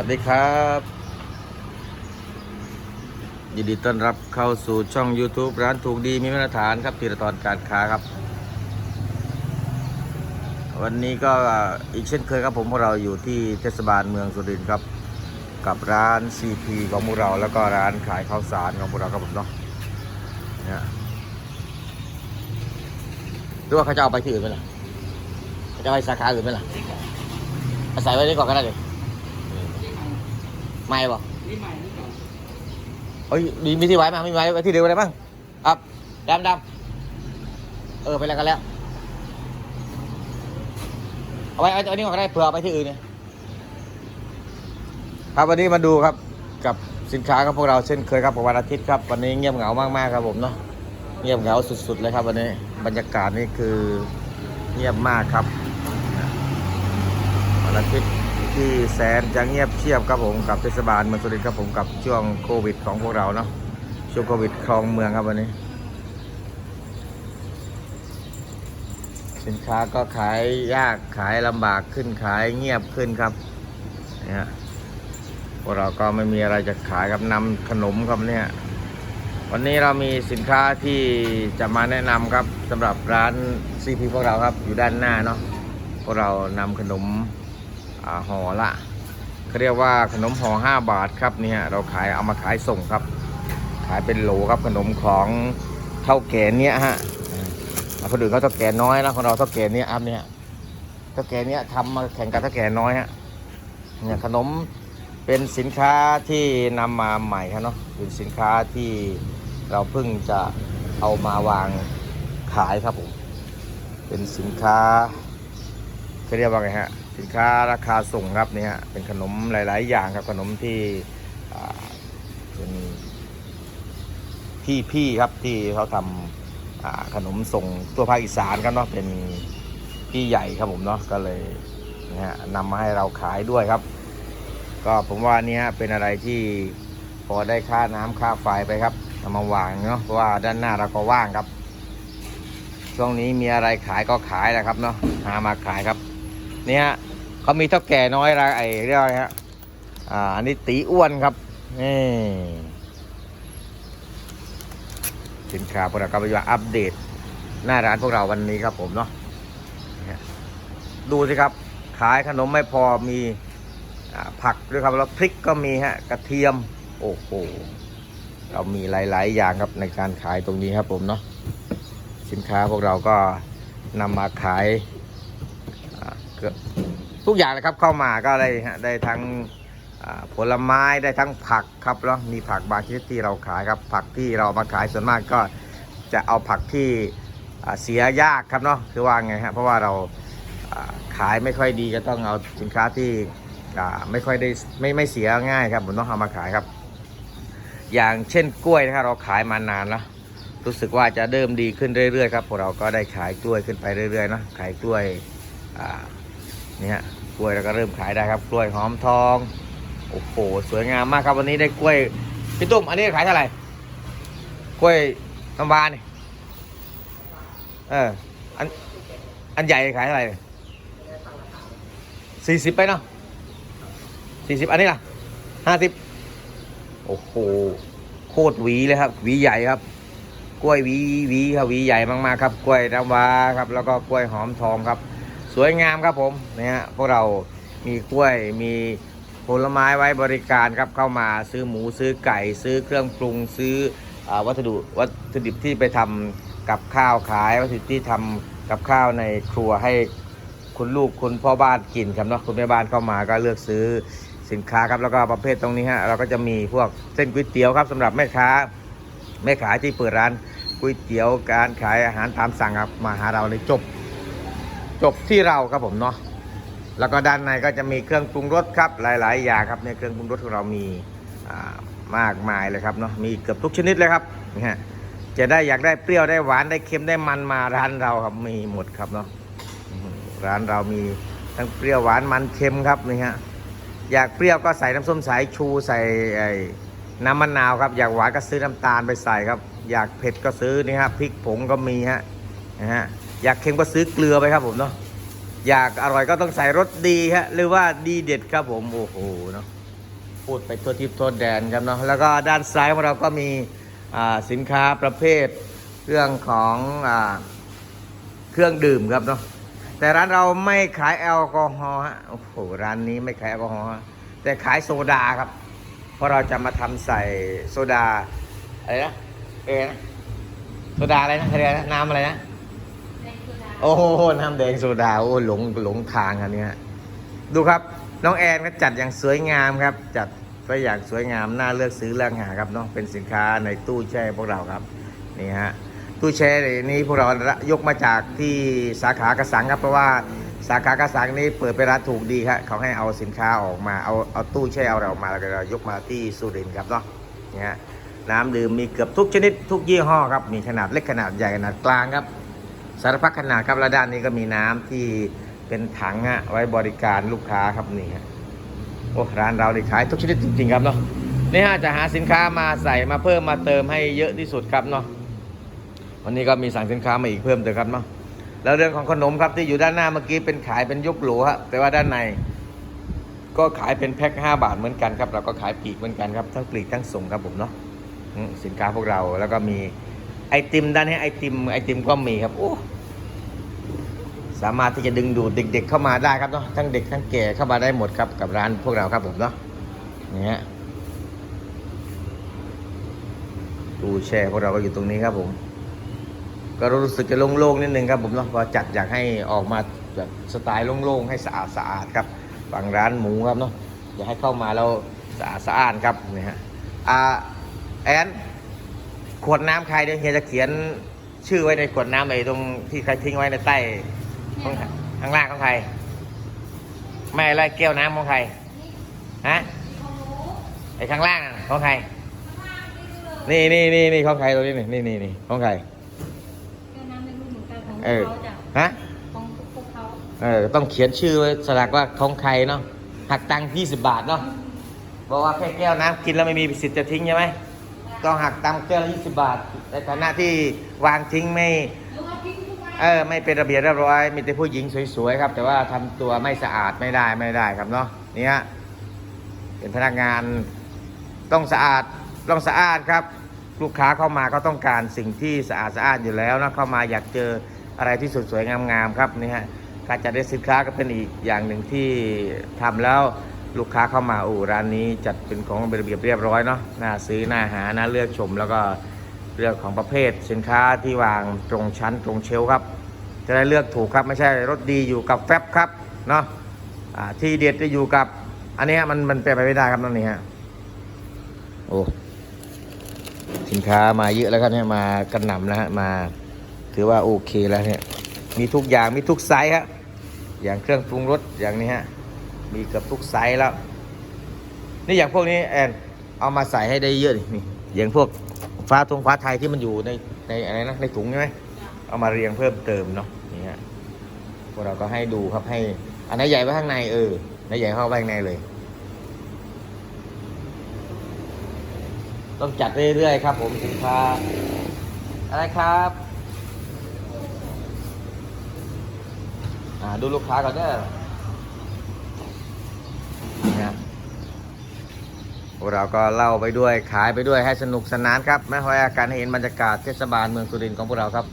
วัสดีครับ ยินดีต้อนรับเข้าสู่ช่อง YouTube ร้านถูกดีมีมาตรฐานครับธีรตอนการค้าครับ วันนี้ก็อีกเช่นเคยครับผมพวกเราอยู่ที่เทศบาลเมืองสุรินทร์ครับ กับร้าน CP ของพวกเราแล้วก็ร้านขายข้าวสารของพวกเราครับผมเนาะเนี่ยหรือว่าเขาจะเอาไปที่อื่นไหมล่ะเขาจะไปสาขาอื่นไหมล่ะอาศัยไว้นี่ก่อนก็ได้เลย ไม่บอกนี่ใหม่นี่เก่าเอ้ยมีมีที่ไว้มั้ยมีไว้ไว้ที่เดียวอะไรบ้างครับดำดำเออไปแล้วกันแล้ว เอาไว้เอาอันนี้ก่อนก็ได้เผื่อไปที่อื่นเนี่ยครับวันนี้มาดูครับกับสินค้าของพวกเราเช่นเคยครับวันอาทิตย์ครับ วันนี้เงียบเหงามากๆครับผมเนาะเงียบเหงาสุดๆเลยครับวันนี้บรรยากาศนี่คือเงียบมากครับวันอาทิตย์ ที่แสนจะเงียบเชียบครับผมกับเทศบาลเมืองสุรินทร์ครับผมกับช่วงโควิดของพวกเราเนาะช่วงโควิดครองเมืองครับวันนี้ สินค้าก็ขายยากขายลำบากขึ้นขายเงียบขึ้นครับเนี่ยพวกเราก็ไม่มีอะไรจะขายครับนำขนมครับเนี่ยวันนี้เรามีสินค้าที่จะมาแนะนำครับสำหรับร้านซีพีพวกเราครับอยู่ด้านหน้าเนาะพวกเรานำขนม ห่อละเขาเรียกว่าขนมห่อ5 บาทครับเนี่ยเราขายเอามาขายส่งครับ ขายเป็นโหลครับขนมของเท่าแก่เนี้ยฮะคนอื่นเขาเท่าแก่น้อยนะของเราเท่าแก่เนี้ยอัพเนี่ยเท่าแก่เนี้ยทำมาแข่งกับเท่าแก่น้อยฮะเนี่ยขนมเป็นสินค้าที่นำมาใหม่ครับเนาะเป็นสินค้าที่เราเพิ่งจะเอามาวางขายครับผมเป็นสินค้าเขาเรียกว่าไงฮะ สินค้าราคาส่งครับเนี่ยเป็นขนมหลาย ๆ อย่างครับขนมที่อ่าเป็นพี่ๆครับที่เขาทำอ่าขนมส่งตัวภาคอีสานครับเนาะเป็นพี่ใหญ่ครับผมเนาะก็เลยนะฮะนำมาให้เราขายด้วยครับ ก็ผมว่านี่ฮะเป็นอะไรที่พอได้ค่าน้ำค่าไฟไปครับเอามาวางเนาะเพราะว่าด้านหน้าเราก็ว่างครับ ช่วงนี้มีอะไรขายก็ขายแหละครับเนาะหามาขายครับเนี่ย เขามีเท่าแก่น้อยอะไรไอ้เรียกว่าไงฮะอ่าอันนี้ตีอ้วนครับนี่สินค้าพวกเราก็ไปอัปเดต หน้าร้านพวกเราวันนี้ครับผมเนาะดูสิครับ ขายขนมไม่พอมีผักด้วยครับแล้วพริกก็มีฮะกระเทียม โอ้โหเรามีหลาย ๆ อย่างครับในการขายตรงนี้ครับผมเนาะสินค้าพวกเราก็นำมาขายเกือบ ทุกอย่างเลยครับเข้ามาก็ได้ได้ทั้งผลไม้ได้ทั้งผักครับแล้วมีผักบางชนิดที่เราขายครับ ผักที่เรามาขายส่วนมากก็จะเอาผักที่เสียยากครับเนาะคือว่าไงฮะเพราะว่าเราขายไม่ค่อยดีก็ต้องเอาสินค้าที่ไม่ค่อยได้ไม่ไม่เสียง่ายครับผมต้องเอามาขายครับ อย่างเช่นกล้วยนะครับเราขายมานานแล้วรู้สึกว่าจะเริ่มดีขึ้นเรื่อยๆครับพวกเราก็ได้ขายกล้วยขึ้นไปเรื่อยๆเนาะขายกล้วย นี่ฮะกล้วยเราก็เริ่มขายได้ครับกล้วยหอมทองโอ้โหสวยงามมากครับวันนี้ได้กล้วยพี่ตุ้มอันนี้ขายเท่าไหร่กล้วยน้ำวานี่เอออันอันใหญ่ขายเท่าไหร่สี่สิบไปเนาะสี่สิบอันนี้ล่ะห้าสิบโอ้โหโคตรหวีเลยครับหวีใหญ่ครับ กล้วยหวีหวีครับหวีใหญ่มากๆครับ กล้วยน้ำว้าครับ แล้วก็กล้วยหอมทองครับ วยงามครับผมเนี่ยฮะพวกเรามีกล้วยมีผลไม้ไว้บริการครับเข้ามาซื้อหมูซื้อไก่ ซื้อเครื่องปรุงซื้ออวัสดุวัตถุดิบที่ไปทำกับข้าวขายวัตถุดิบที่ทำกับข้าวในครัวให้คุณลูกคุณพ่อบ้านกินครับเนาะคุณแม่บ้านเข้ามาก็เลือกซื้อสินค้าครับแล้วก็ประเภทตรงนี้ฮะเราก็จะมีพวกเส้นก๋วยเตี๋ยวครับสำหรับแม่ค้าแม่ขายที่เปิดร้านก๋วยเตี๋ยวการขายอาหารตามสั่งครับมาหาเราเลยจบ จบที่เราครับผมเนาะแล้วก็ด้านในก็จะมีเครื่องปรุงรสครับหลาย ๆ อย่างครับในเครื่องปรุงรสของเรามีมากมายเลยครับเนาะมีเกือบทุกชนิดเลยครับนี่ฮะจะได้อยากได้เปรี้ยวได้หวานได้เค็มได้มันมาร้านเราครับมีหมดครับเนาะร้านเรามีทั้งเปรี้ยวหวานมันเค็มครับนี่ฮะอยากเปรี้ยวก็ใส่น้ำส้มสายชูใส่ไอ้น้ำมะนาวครับ อยากหวานก็ซื้อน้ำตาลไปใส่ครับ อยากเผ็ดก็ซื้อนี่ฮะพริกผงก็มีฮะนะฮะ อยากเค็มก็ซื้อเกลือไปครับผมเนาะอยากอร่อยก็ต้องใส่รสดีฮะหรือว่าดีเด็ดครับผมโอ้โหเนาะพูดไปทั่วทิพย์ทั่วแดนครับเนาะแล้วก็ด้านซ้ายของเราก็มีสินค้าประเภทเรื่องของอเครื่องดื่มครับเนาะแต่ร้านเราไม่ขายแอลกอฮอล์ฮะโอ้โหร้านนี้ไม่ขายแอลกอฮอล์แต่ขายโซดาครับ เพราะเราจะมาทำใส่โซดาอะไรนะเอนะโซดาอะไรนะอะไรนะน้ำอะไรนะ โอ้โหน้ำแดงโซดาโอ้หลงหลงทางอันเนี้ยดูครับน้องแอนก็จัดอย่างสวยงามครับ จัดไว้อย่างสวยงามน่าเลือกซื้อเลือกหาครับเนาะเป็นสินค้าในตู้แช่พวกเราครับนี่ฮะตู้แช่นี้พวกเรายกมาจากที่สาขากระสังครับเพราะว่าสาขากระสังนี้เปิดเป็นร้านถูกดีครับเขาให้เอาสินค้าออกมาเอาเอาตู้แช่เอาเราออกมาแล้วก็เรายกมาที่สุรินทร์ครับเนาะนี่ฮะน้ำดื่มมีเกือบทุกชนิดทุกยี่ห้อครับมีขนาดเล็กขนาดใหญ่ขนาดกลางครับ สารพัดขนาดครับแล้วด้านนี้ก็มีน้ำที่เป็นถังฮะไว้บริการลูกค้าครับนี่ฮะโอ้ร้านเราได้ขายทุกชนิดจริง ๆ ครับเนาะนี่ฮะจะหาสินค้ามาใส่มาเพิ่มมาเติมให้เยอะที่สุดครับเนาะวันนี้ก็มีสั่งสินค้ามาอีกเพิ่มเติมครับเนาะแล้วเรื่องของขนมครับที่อยู่ด้านหน้าเมื่อกี้เป็นขายเป็นยกโหลฮะแต่ว่าด้านใน ก็ขายเป็นแพ็ค5บาทเหมือนกันครับเราก็ขายปีกเหมือนกันครับทั้งปลีกทั้งส่งครับผมเนาะสินค้าพวกเราแล้วก็มี ไอติมด้านนี้ไอติมไอติมก็มีครับโอ้สามารถที่จะดึงดูดเด็ก ๆ เข้ามาได้ครับเนาะทั้งเด็กทั้งแก่เข้ามาได้หมดครับกับร้านพวกเราครับผมเนาะนี่ฮะตู้แช่พวกเราก็อยู่ตรงนี้ครับผม ก็รู้สึกจะโล่งๆนิดนึงครับผมเนาะพอจัดอยากให้ออกมาแบบสไตล์โล่งๆให้สะอาดสะอาดครับฝั่งร้านหมูครับเนาะอยากให้เข้ามาแล้วสะอาดสะอาดครับนี่ฮะอ่าแอน วดน้ำใครเดี๋ยวเฮียจะเขียนชื่อไว้ในขวดน้ำไอ้ตรงที่ใครทิ้งไว้ในใต้ข้างข้างล่างของใครไม่อะไรแก้วน้ำของใครฮะไอ้ข้างล่างน่ะของใครนี่นี่นี่นี่ของใครตรงนี้นี่นี่นี่นี่ของใครก็น้ำไม่รู้เหมือนกันของเออเขาจ้ะฮะของพวกเขาเออต้องเขียนชื่อไว้สลักว่าของใครเนาะหักตังค์ยี่สิบบาทเนาะบอกว่าแค่แก้วน้ำกินแล้วไม่มีสิทธิ์จะทิ้งใช่ไหม ต้องหักตังค์แก้วละยี่สิบบาท ในฐานะที่วางทิ้งไม่เออไม่เป็นระเบียบเรียบร้อย มีแต่ผู้หญิงสวยๆครับ แต่ว่าทำตัวไม่สะอาดไม่ได้ไม่ได้ครับเนาะเนี่ยเป็นพนักงานต้องสะอาดต้องสะอาดครับ ลูกค้าเข้ามาก็ต้องการสิ่งที่สะอาดสะอาดอยู่แล้วนะเข้ามาอยากเจออะไรที่สวยๆงามๆครับนี่ฮะการจัดได้สินค้าก็เป็นอีกอย่างหนึ่งที่ทำแล้ว ลูกค้าเข้ามาโอ้ร้านนี้จัดเป็นของเป็นระเบียบเรียบร้อยเนาะน่าซื้อน่าหาน่าเลือกชม แล้วก็เรื่องของประเภทสินค้าที่วางตรงชั้นตรงเชลครับ จะได้เลือกถูกครับไม่ใช่รถดีอยู่กับแฟบครับเนาะอ่าที่เด็ดจะอยู่กับ อันนี้มันมันเป็นไปไม่ได้ครับนั่นนี่ฮะโอ้สินค้ามาเยอะแล้วครับเนี่ยมากระหน่ำแล้วฮะมาถือว่าโอเคแล้วเนี่ยมีทุกอย่างมีทุกไซส์ครับอย่างเครื่องปรุงรสอย่างนี้ฮะ มีเกือบทุกไซส์แล้ว นี่อย่างพวกนี้แอนเอามาใส่ให้ได้เยอะดินี่อย่างพวกฟ้าทงฟ้าไทยที่มันอยู่ในในอะไรนะในถุงใช่ไหมเอามาเรียงเพิ่มเติมเนาะนี่ฮะพวกเราก็ให้ดูครับให้ อันไหนใหญ่ไว้ข้างในเออไหนใหญ่เข้าไปข้างในเลย ต้องจัดเรื่อยๆครับ ผมสินค้าอะไรครับอ่าดูลูกค้าก่อนเด้อนี่ฮะ พวกเราก็เล่าไปด้วยขายไปด้วยให้สนุกสนานครับไม่ค่อยอาการเห็นบรรยากาศเทศบาลเมืองสุรินทร์ของพวกเราครับ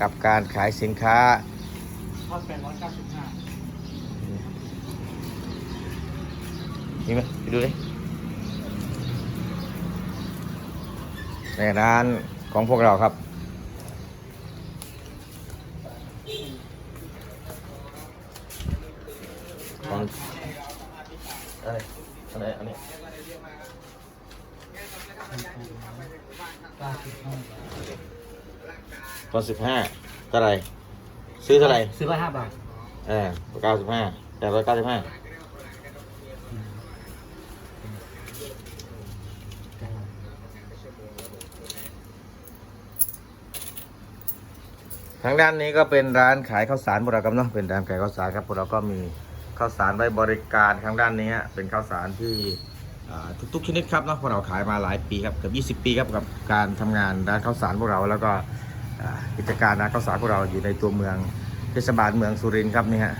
กับการขายสินค้าทอดแปดร้อยเก้าสิบห้านี่ไหมไปดูดิในร้านของพวกเราครับของอะไรอะไรอันนี้ เก้าสิบห้า ตอนสิบห้าเท่าไหร่ซื้อเท่าไหร่ซื้อละห้าบาทเออเก้าสิบห้าแปดร้อยเก้าสิบห้าทางด้านนี้ก็เป็นร้านขายข้าวสารพวกเราครับเนาะเป็นร้านขายข้าวสารครับพวกเราก็มีข้าวสารไว้บริการทางด้านนี้ฮะเป็นข้าวสารที่อ่าทุกๆชนิดครับเนาะพวกเราขายมาหลายปีครับเกือบ20 ปีครับกับการทำงานร้านข้าวสารพวกเราแล้วก็อ่า กิจการร้าข้าวสารพวกเราอยู่ในตัวเมืองเทศบาลเมืองสุรินทร์ครับนี่ฮะ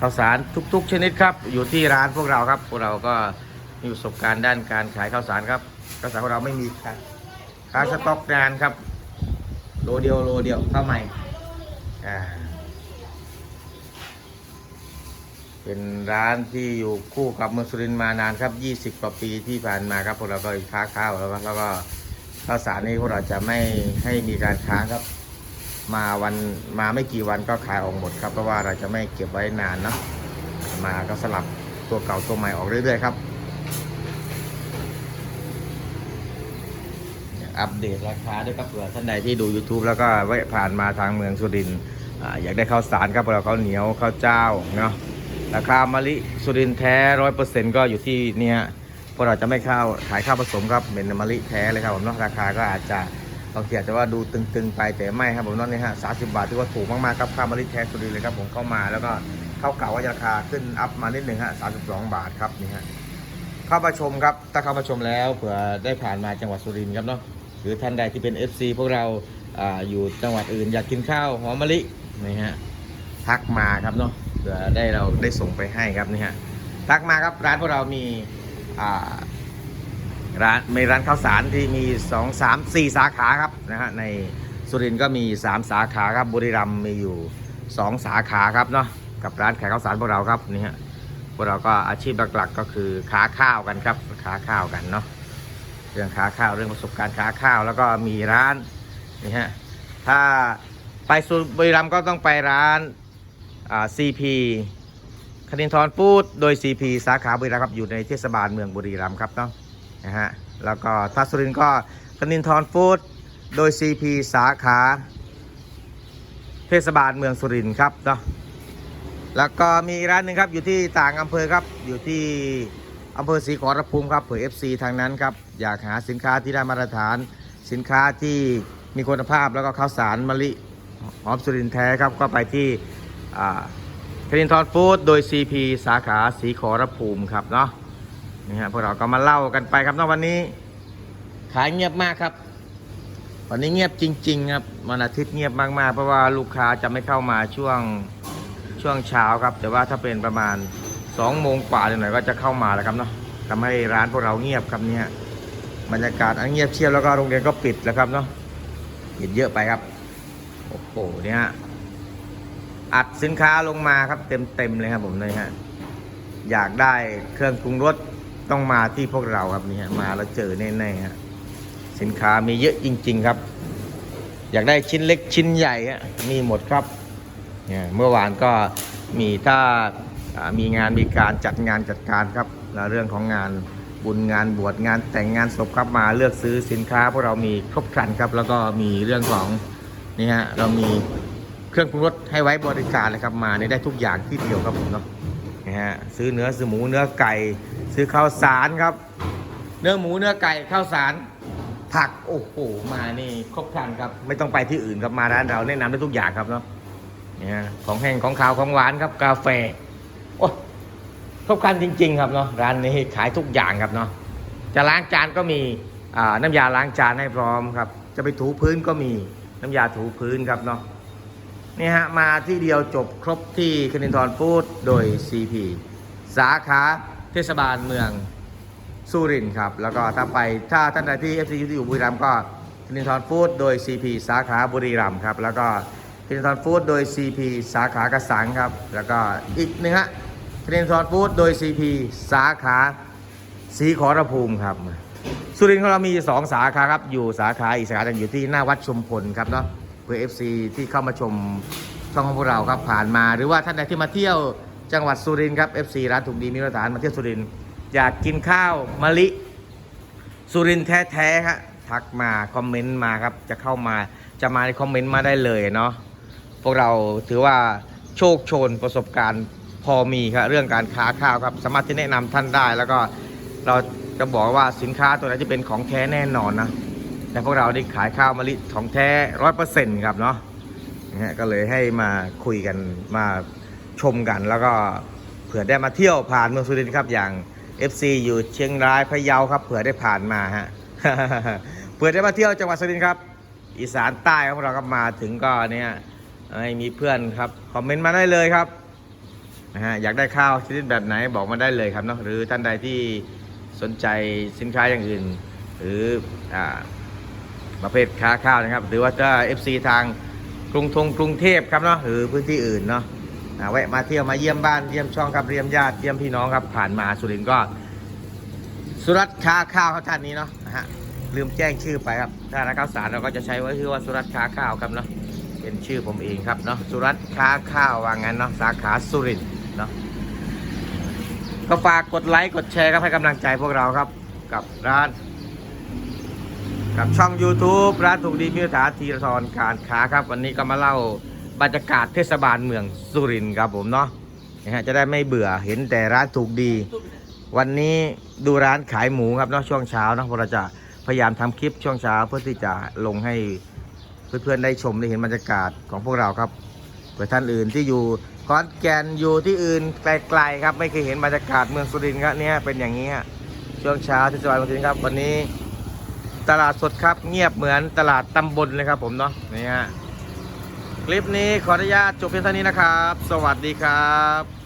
ข้าวสารทุก ๆ ชนิดครับ อยู่ที่ร้านพวกเราครับ พวกเราก็มีประสบการณ์ด้านการขายข้าวสารครับข้าวสารของเราไม่มีค่ะค้าสต็อกนานครับ โลเดียวโลเดียวข้าวใหม่อ่าเป็นร้านที่อยู่คู่กับเมืองสุรินทร์มานานครับ 20 กว่าปีที่ผ่านมาครับพวกเราก็ค้าข้าวแล้วแล้วก็ ข้าวสารนี้พวกเราจะไม่ให้มีการค้างครับ มาวันมาไม่กี่วันก็ขายออกหมดครับเพราะว่าเราจะไม่เก็บไว้นานเนาะมาก็สลับตัวเก่าตัวใหม่ออกเรื่อยๆครับ อัปเดตราคาด้วยครับเผื่อท่านใดที่ดู YouTube แล้วก็แวะผ่านมาทางเมืองสุรินทร์อยากได้ข้าวสารครับเราข้าวเหนียวข้าวเจ้าเนาะราคามะลิสุรินทร์แท้ร้อยเปอร์เซ็นต์ก็อยู่ที่เนี่ย พราะเราจะไม่ข้าวขายข้าวผสมครับเป็นมะลิแท้เลยครับผมเนาะราคาก็อาจจะบางทีอาจจะว่าดูตึงๆ ไปแต่ไม่ครับผมเนาะนี่ฮะสาสิบาทถือว่าถูกมากๆครับข้าวมะลิแท้สุรินทร์เลยครับผมเข้ามาแล้วก็ข้าวเก่าก็ราคาขึ้นอัพมานิดหนึ่งฮะสามสิบสองบาทครับนี่ฮะเข้ามาชมครับถ้าเข้ามาชมแล้วเผื่อได้ผ่านมาจังหวัดสุรินทร์ครับเนาะหรือท่านใดที่เป็น FC พวกเราออยู่จังหวัดอื่นอยากกินข้าวหอมมะลินี่ฮะทักมาครับเนาะเผื่อได้เราได้ส่งไปให้ครับนี่ฮะทักมาครับร้านพวกเรามี ร้านมีร้านข้าวสารที่มี 2 3 4 สาขาครับนะฮะในสุรินทร์ก็มี 3 สาขาครับบุรีรัมย์มีอยู่ 2 สาขาครับเนาะกับร้านขายข้าวสารพวกเราครับนี่ฮะพวกเราก็อาชีพหลักๆก็คือค้าข้าวกันครับค้าข้าวกันเนาะเรื่องค้าข้าวเรื่องประสบการณ์ค้าข้าว แล้วก็มีร้านนี่ฮะถ้าไปสุบุรีรัมย์ก็ต้องไปร้านอ่าซีพี คณินทรฟู้ดโดย CP สาขาบุรีรัมย์ครับอยู่ในเทศบาลเมืองบุรีรัมย์ครับเนาะนะฮะแล้วก็ถ้าสุรินก็คณินทรฟู้ดโดย CP สาขา เทศบาลเมืองสุรินทร์ครับเนาะแล้วก็มีร้านหนึ่งครับอยู่ที่ต่างอำเภอครับอยู่ที่อำเภอศรีขอรภูมิครับเผื่อ FC ทางนั้นครับอยากหาสินค้าที่ได้มาตรฐาน สินค้าที่มีคุณภาพแล้วก็ข้าวสารมะลิหอมสุรินแท้ครับก็ไปที่ คลินทอนฟู้ดโดย CP สาขาศรีขอรภูมิครับเนาะนี่ฮะพวกเราก็มาเล่ากันไปครับเนาะวันนี้ ขายเงียบมากครับ วันนี้เงียบจริง ๆ ครับวันอาทิตย์เงียบมากๆ เพราะว่าลูกค้าจะไม่เข้ามาช่วงช่วงเช้าครับ แต่ว่าถ้าเป็นประมาณ2โมงกว่าหน่อยก็จะเข้ามาแล้วครับเนาะทำให้ร้านพวกเราเงียบครับเนี่ยบรรยากาศอันเงียบเชียบแล้วก็โรงเรียนก็ปิดแล้วครับเนาะปิดเยอะไปครับโอ้โหเนี่ยฮะ อัดสินค้าลงมาครับเต็มๆเลยครับผมเลยฮะอยากได้เครื่องปรุงรสต้องมาที่พวกเราครับนี่ฮะมาแล้วเจอแน่ๆฮะสินค้ามีเยอะจริง ๆครับ อยากได้ชิ้นเล็กชิ้นใหญ่ฮะมีหมดครับเนี่ยเมื่อวานก็มีถ้าอ่ามีงานมีการจัดงานจัดการครับแล้วเรื่องของงานบุญงานบวชงานแต่งงานศพครับมาเลือกซื้อสินค้าพวกเรามีครบครันครับ แล้วก็มีเรื่องของนี่ฮะเรามี เครื่องปรุงรสให้ไว้บริการเลยครับมาเนี่ยได้ทุกอย่างที่เดียวครับผมเนาะนี่ฮะซื้อเนื้อซื้อหมูเนื้อไก่ ซื้อข้าวสารครับ เนื้อหมูเนื้อไก่ข้าวสาร ผักโอ้โหมานี่ครบครันครับ ไม่ต้องไปที่อื่นครับมาร้านเราแนะนำได้ทุกอย่างครับเนาะเนี่ยของแห้งของขาวของหวานครับกาแฟโอ้ครบครันจริง ๆ ครับเนาะร้านนี้ขายทุกอย่างครับเนาะจะล้างจานก็มีน้ำยาล้างจานให้พร้อมครับ จะไปถูพื้นก็มีน้ำยาถูพื้นครับเนาะ นี่ฮะ มาที่เดียวจบครบที่คณินทรฟู้ดโดย CP สาขาเทศบาลเมืองสุรินทร์ครับ แล้วก็ถ้าไปถ้าท่านใดที่ FC ที่อยู่บุรีรัมย์ก็คณินทรฟู้ดโดย CP สาขาบุรีรัมย์ครับ แล้วก็คลินทอนฟู้ดโดย CP สาขากระสังครับ แล้วก็อีกหนึ่งฮะคลินทอนฟู้ดโดย CP สาขาสีขอรภูมิครับสุรินทร์ของเรามี2สาขาครับ อยู่สาขาอีกสาขาหนึ่งอยู่ที่หน้าวัดชุมพลครับเนาะ เพื่อ FC ที่เข้ามาชมช่องของพวกเราครับผ่านมาหรือว่าท่านใดที่มาเที่ยวจังหวัดสุรินทร์ครับ FC ร้านถูกดีมีมาตรฐานมาเที่ยวสุรินทร์อยากกินข้าวมะลิ สุรินทร์แท้ๆครับทักมาคอมเมนต์มาครับจะเข้ามาจะมาในคอมเมนต์มาได้เลยเนาะพวกเราถือว่าโชคโชนประสบการณ์พอมีครับเรื่องการค้าข้าวครับสามารถที่แนะนำท่านได้ แล้วก็เราจะบอกว่าสินค้าตัวไหนที่เป็นของแท้แน่นอนนะ แต่พวกเราได้ขายข้าวมะลิของแท้ร้อยเปอร์เซ็นต์ครับเนาะนะฮะก็เลยให้มาคุยกันมาชมกัน แล้วก็เผื่อได้มาเที่ยวผ่านเมืองสุรินทร์ครับอย่าง FC อยู่เชียงรายพะเยาครับเผื่อได้ผ่านมาฮะเผื่อได้มาเที่ยวจังหวัดสุรินทร์ครับ อีสานใต้ของเราก็มาถึงก็เนี่ยมีเพื่อนครับคอมเมนต์มาได้เลยครับนะฮะอยากได้ข้าวชนิดแบบไหนบอกมาได้เลยครับเนาะหรือท่านใดที่สนใจสินค้าอย่างอื่น หรืออ่า ประเภทค้าข้าวนะครับหรือว่าจะ FC ทางกรุงทงกรุงเทพครับเนาะหรือพื้นที่อื่นเนาะแวะมาเที่ยวมาเยี่ยมบ้านเยี่ยมช่องครับเยี่ยมญาติเยี่ยมพี่น้องครับผ่านมาสุรินทร์ก็ สุรัตค้าข้าวครับท่านนี้เนาะนะฮะลืมแจ้งชื่อไปครับถ้านักข่าวสารเราก็จะใช้ไว้ชื่อว่าสุรัตค้าข้าวครับเนาะเป็นชื่อผมเองครับเนาะสุรัตค้าข้าวว่างั้นเนาะสาขาสุรินทร์เนาะก็ฝากกดไลค์กดแชร์ครับให้กำลังใจพวกเราครับ กับร้าน กับช่อง YouTube ร้านถูกดีมิวถาธีรทรการค้าครับ วันนี้ก็มาเล่าบรรยากาศเทศบาลเมืองสุรินทร์ครับผมเนาะนะฮะจะได้ไม่เบื่อเห็นแต่ร้านถูกดี วันนี้ดูร้านขายหมูครับเนาะช่วงเช้าเนาะเราจะพยายามทำคลิปช่วงเช้าเพื่อที่จะลงให้เพื่อนๆได้ชมได้เห็นบรรยากาศของพวกเราครับเผื่อท่านอื่นที่อยู่ขอนแกนอยู่ที่อื่นไกลๆครับ ไม่เคยเห็นบรรยากาศเมืองสุรินทร์ครับเนี่ยเป็นอย่างนี้ช่วงเช้าที่จังหวัดสุรินทร์ครับ วันนี้ ตลาดสดครับ เงียบเหมือนตลาดตำบลเลยครับผมเนาะนี่ฮะคลิปนี้ขออนุญาตจบเพียงเท่านี้นะครับ สวัสดีครับ